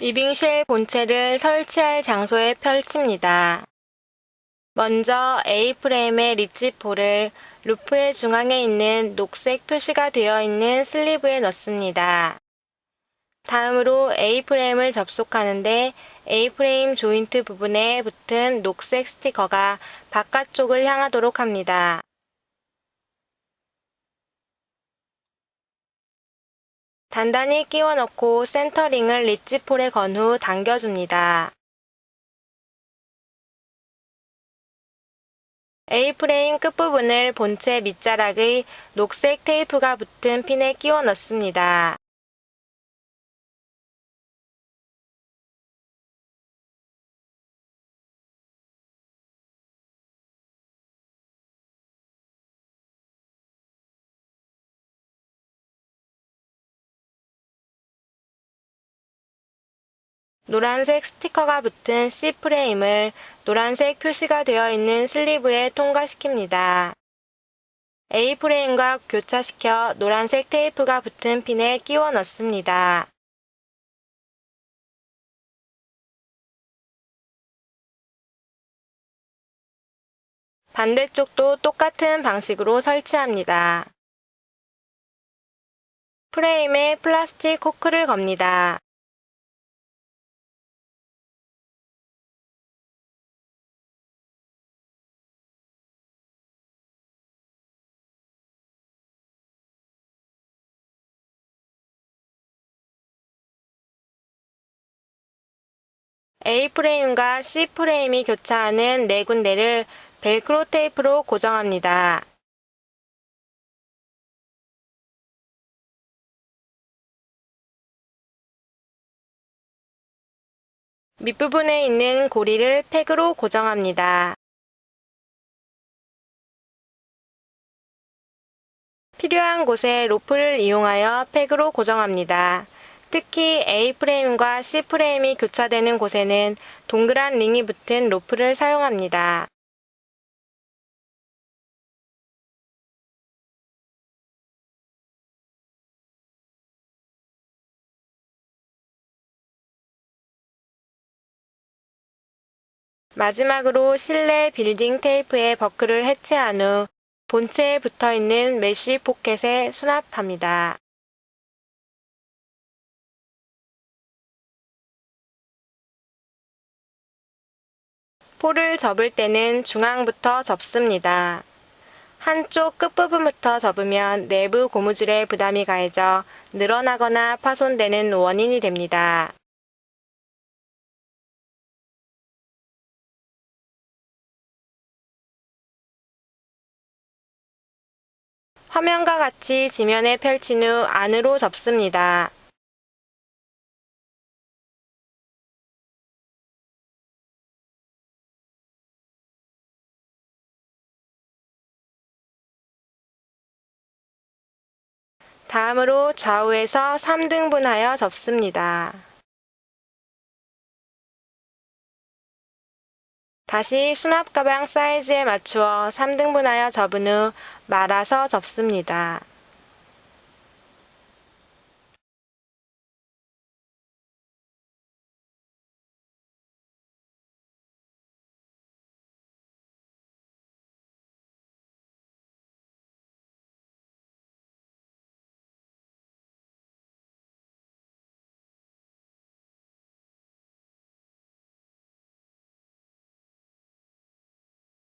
리빙쉘 본체를 설치할 장소에 펼칩니다. 먼저 A프레임의 리치폴을 루프의 중앙에 있는 녹색 표시가 되어 있는 슬리브에 넣습니다. 다음으로 A프레임을 접속하는데 A프레임 조인트 부분에 붙은 녹색 스티커가 바깥쪽을 향하도록 합니다. 단단히 끼워 넣고 센터링을 리치폴에 건 후 당겨줍니다. A프레임 끝부분을 본체 밑자락의 녹색 테이프가 붙은 핀에 끼워 넣습니다. 노란색 스티커가 붙은 C프레임을 노란색 표시가 되어 있는 슬리브에 통과시킵니다. A프레임과 교차시켜 노란색 테이프가 붙은 핀에 끼워 넣습니다. 반대쪽도 똑같은 방식으로 설치합니다. 프레임에 플라스틱 코크를 겁니다. A프레임과 C프레임이 교차하는 네 군데를 벨크로 테이프로 고정합니다. 밑부분에 있는 고리를 팩으로 고정합니다. 필요한 곳에 로프를 이용하여 팩으로 고정합니다. 특히 A프레임과 C프레임이 교차되는 곳에는 동그란 링이 붙은 로프를 사용합니다. 마지막으로 실내 빌딩 테이프의 버클을 해체한 후 본체에 붙어 있는 메쉬 포켓에 수납합니다. 포를 접을 때는 중앙부터 접습니다. 한쪽 끝부분부터 접으면 내부 고무줄에 부담이 가해져 늘어나거나 파손되는 원인이 됩니다. 화면과 같이 지면에 펼친 후 안으로 접습니다. 다음으로 좌우에서 3등분하여 접습니다. 다시 수납 가방 사이즈에 맞추어 3등분하여 접은 후 말아서 접습니다.